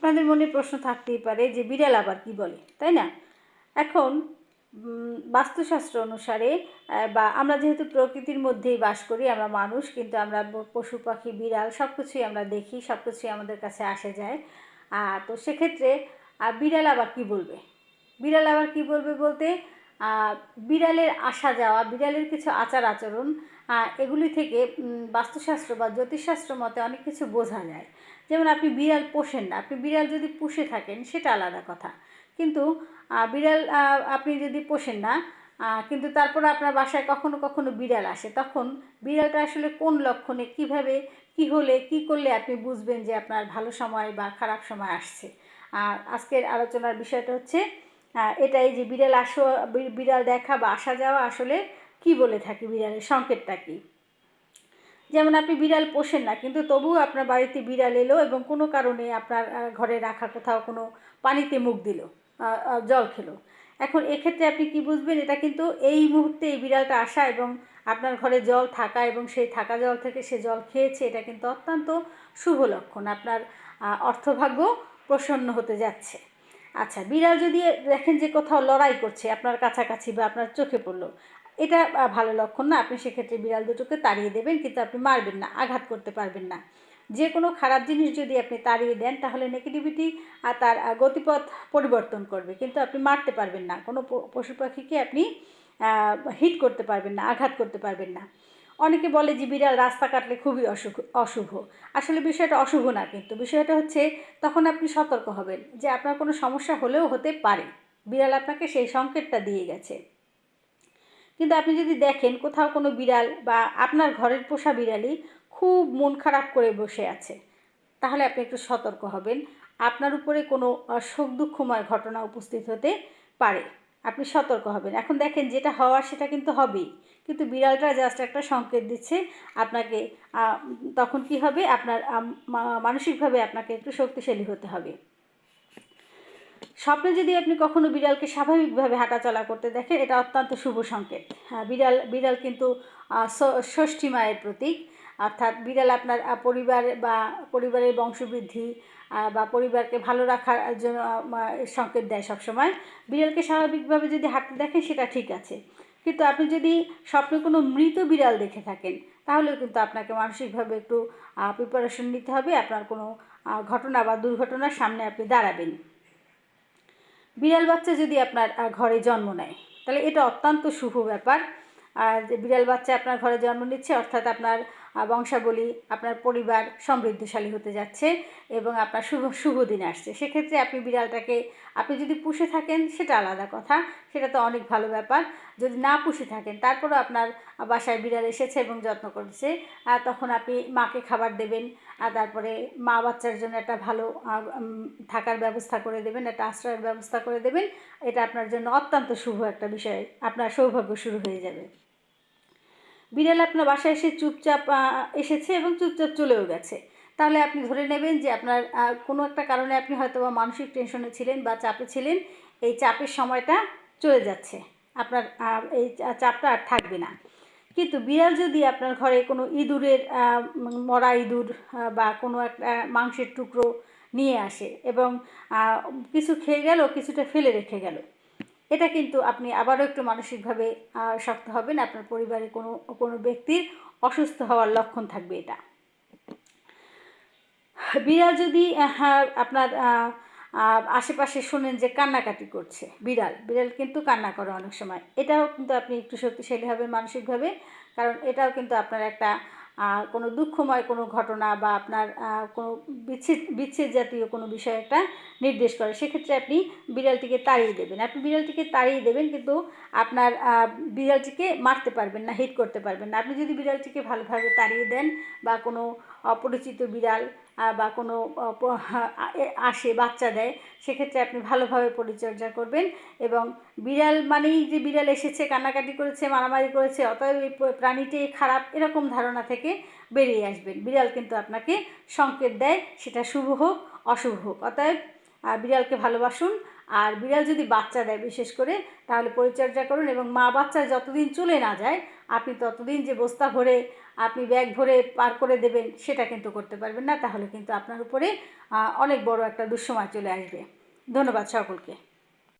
আপনাদের মনে প্রশ্ন থাকতেই পারে যে বিড়াল আবার কি বলে, তাই না? এখন বাস্তুশাস্ত্র অনুসারে বা আমরা যেহেতু প্রকৃতির মধ্যেই বাস করি, আমরা মানুষ, কিন্তু আমরা পশু, পাখি, বিড়াল সব কিছুই আমরা দেখি সব কিছুই আমাদের কাছে আসে যায়। তো সেক্ষেত্রে বিড়াল আবার কি বলবে? বিড়াল আবার কি বলবে বলতে বিড়ালের আসা যাওয়া, বিড়ালের কিছু আচার আচরণ এগুলি থেকে বাস্তুশাস্ত্র বা জ্যোতিষশাস্ত্র মতে অনেক কিছু বোঝা যায়। যেমন আপনি বিড়াল পোষেন না, আপনি বিড়াল যদি পুষে থাকেন, সেটা আলাদা কথা। কিন্তু বিড়াল আপনি যদি পোষেন না কিন্তু তারপর আপনার বাসায় কখনো কখনো বিড়াল আসে, তখন বিড়ালটা আসলে কোন লক্ষণে, কীভাবে, কি হলে, কি করলে আপনি বুঝবেন যে আপনার ভালো সময় বা খারাপ সময় আসছে? আর আজকের আলোচনার বিষয়টা হচ্ছে এটাই যে বিড়াল আসো বিড়াল দেখা বা আসা যাওয়া আসলে কি বলে থাকি বিড়ালের সংকেতটা কী? যেমন আপনি বিড়াল পোষেন না, কিন্তু তবুও আপনার বাড়িতে বিড়াল এলো এবং কোনো কারণে আপনার ঘরে রাখা কোথাও কোনো পানিতে মুখ দিল জল খেলো। এখন এক্ষেত্রে আপনি কি বুঝবেন, এটা কিন্তু এই মুহূর্তে এই বিড়ালটা আসা এবং আপনার ঘরে জল থাকা এবং সেই থাকা জল থেকে সে জল খেয়েছে, এটা কিন্তু অত্যন্ত শুভ লক্ষণ। আপনার অর্থভাগ্য প্রসন্ন হতে যাচ্ছে। আচ্ছা বিড়াল যদি, দেখেন যে কোথাও লড়াই করছে, আপনার কাছাকাছি বা আপনার চোখে পড়ল এটা ভালো লক্ষণ না। আপনি সেক্ষেত্রে বিড়াল দুটোকে তাড়িয়ে দেবেন, কিন্তু আপনি মারবেন না, আঘাত করতে পারবেন না। যে কোনো খারাপ জিনিস যদি আপনি তাড়িয়ে দেন, তাহলে নেগেটিভিটি আর তার গতিপথ পরিবর্তন করবে। কিন্তু আপনি মারতে পারবেন না। কোনো পশু পাখিকে আপনি হিট করতে পারবেন না, আঘাত করতে পারবেন না। অনেকে বলে যে, বিড়াল রাস্তা কাটলে খুবই অশুভ অশুভ। আসলে বিষয়টা অশুভ না কিন্তু। বিষয়টা হচ্ছে, তখন আপনি সতর্ক হবেন যে, আপনার কোনো সমস্যা হলেও হতে পারে। বিড়াল আপনাকে সেই সংকেতটা দিয়ে গেছে। কিন্তু আপনি যদি দেখেন কোথাও কোনো বিড়াল বা আপনার ঘরের পোষা বিড়ালই খুব মন খারাপ করে বসে আছে, তাহলে আপনি একটু সতর্ক হবেন। আপনার উপরে কোনো শোক দুঃখময় ঘটনা উপস্থিত হতে পারে, আপনি সতর্ক হবেন। এখন দেখেন যেটা হওয়ার সেটা কিন্তু হবেই, কিন্তু বিড়ালটা জাস্ট একটা সংকেত দিচ্ছে, আপনাকে তখন কি হবে? আপনার মানসিকভাবে আপনাকে একটু শক্তিশালী হতে হবে। স্বপ্নে যদি আপনি কখনো বিড়ালকে স্বাভাবিকভাবে হাঁটাচলা করতে দেখেন, এটা অত্যন্ত শুভ সংকেত। হ্যাঁ বিড়াল বিড়াল কিন্তু ষষ্ঠী মায়ের প্রতীক। অর্থাৎ বিড়াল আপনার পরিবার বা পরিবারের বংশবৃদ্ধি বা পরিবারকে ভালো রাখার জন্য সংকেত দেয় সবসময়। বিড়ালকে স্বাভাবিকভাবে যদি হাঁটতে দেখেন, সেটা ঠিক আছে। কিন্তু আপনি যদি স্বপ্নে কোনো মৃত বিড়াল দেখে থাকেন, তাহলেও কিন্তু আপনাকে মানসিকভাবে একটু প্রিপারেশন নিতে হবে। আপনার কোনো ঘটনা বা দুর্ঘটনার সামনে আপনি দাঁড়াবেন। বিড়াল বাচ্চা যদি আপনার ঘরে জন্ম নেয়, তাহলে এটা অত্যন্ত শুভ ব্যাপার। আর বিড়াল বাচ্চা আপনার ঘরে জন্ম নিচ্ছে, অর্থাৎ আপনার বংশাবলী আপনার পরিবার সমৃদ্ধশালী হতে যাচ্ছে এবং আপনার শুভ শুভ দিন আসছে। সেক্ষেত্রে আপনি বিড়ালটাকে, আপনি যদি পুষে থাকেন, সেটা আলাদা কথা। সেটা তো অনেক ভালো ব্যাপার। যদি না পুষে থাকেন, তারপরেও আপনার বাসায় বিড়াল এসেছে এবং যত্ন করেছে তখন আপনি মাকে খাবার দেবেন আর তারপরে মা বাচ্চার জন্য একটা ভালো থাকার ব্যবস্থা করে দেবেন, একটা আশ্রয়ের ব্যবস্থা করে দেবেন। এটা আপনার জন্য অত্যন্ত শুভ একটা বিষয়, আপনার সৌভাগ্য শুরু হয়ে যাবে। বিড়াল আপনার বাসায় এসে চুপচাপ এসেছে এবং চুপচাপ চলেও গেছে। তাহলে আপনি ধরে নেবেন যে আপনার কোনো একটা কারণে আপনি হয়তো বা মানসিক টেনশনে ছিলেন বা চাপে ছিলেন, এই চাপের সময়টা চলে যাচ্ছে। আপনার এই চাপটা আর থাকবে না। কিন্তু বিড়াল যদি আপনার ঘরে কোনো ইঁদুরের মরা ইঁদুর বা কোনো একটা মাংসের টুকরো নিয়ে আসে এবং কিছু খেয়ে গেল, কিছুটা ফেলে রেখে গেল এটা কিন্তু আপনি আবারও একটু মানসিকভাবে শক্ত হবেন। আপনার পরিবারে কোনো কোনো ব্যক্তির অসুস্থ হওয়ার লক্ষণ থাকবে এটা। বিড়াল যদি আপনার আশেপাশে শোনেন যে কান্নাকাটি করছে, বিড়াল বিড়াল কিন্তু কান্না করে অনেক সময়। এটাও কিন্তু আপনি একটু শক্তিশালী হবেন মানসিকভাবে, কারণ এটাও কিন্তু আপনার একটা কোনো দুঃখময় কোনো ঘটনা বা আপনার কোনো বিচ্ছেদ বিচ্ছেদ জাতীয় কোনো বিষয় একটা নির্দেশ করে, সেক্ষেত্রে আপনি বিড়ালটিকে তাড়িয়ে দেবেন। আপনি বিড়ালটিকে তাড়িয়ে দেবেন কিন্তু আপনার বিড়ালটিকে মারতে পারবেন না, হিট করতে পারবেন না। আপনি যদি বিড়ালটিকে ভালোভাবে তাড়িয়ে দেন বা কোনো অপরিচিত বিড়াল বা কোনো আসে, বাচ্চা দেয়, সেক্ষেত্রে আপনি ভালোভাবে পরিচর্যা করবেন এবং বিড়াল মানেই যে বিড়াল এসেছে, কান্নাকাটি করেছে, মারামারি করেছে, অতএব এই প্রাণীটি খারাপ, এরকম ধারণা থেকে বেরিয়ে আসবেন। বিড়াল কিন্তু আপনাকে সংকেত দেয়, সেটা শুভ হোক, অশুভ হোক। অতএব বিড়ালকে ভালোবাসুন আর বিড়াল যদি বাচ্চা দেয় বিশেষ করে, তাহলে পরিচর্যা করুন এবং মা বাচ্চা যতদিন চলে না যায়, আপনি ততদিন যে বস্তা ভরে, আপনি ব্যাগ ভরে পার করে দেবেন, সেটা কিন্তু করতে পারবেন না। তাহলে কিন্তু আপনার উপরে অনেক বড় একটা দুঃসময় চলে আসবে। ধন্যবাদ সকলকে।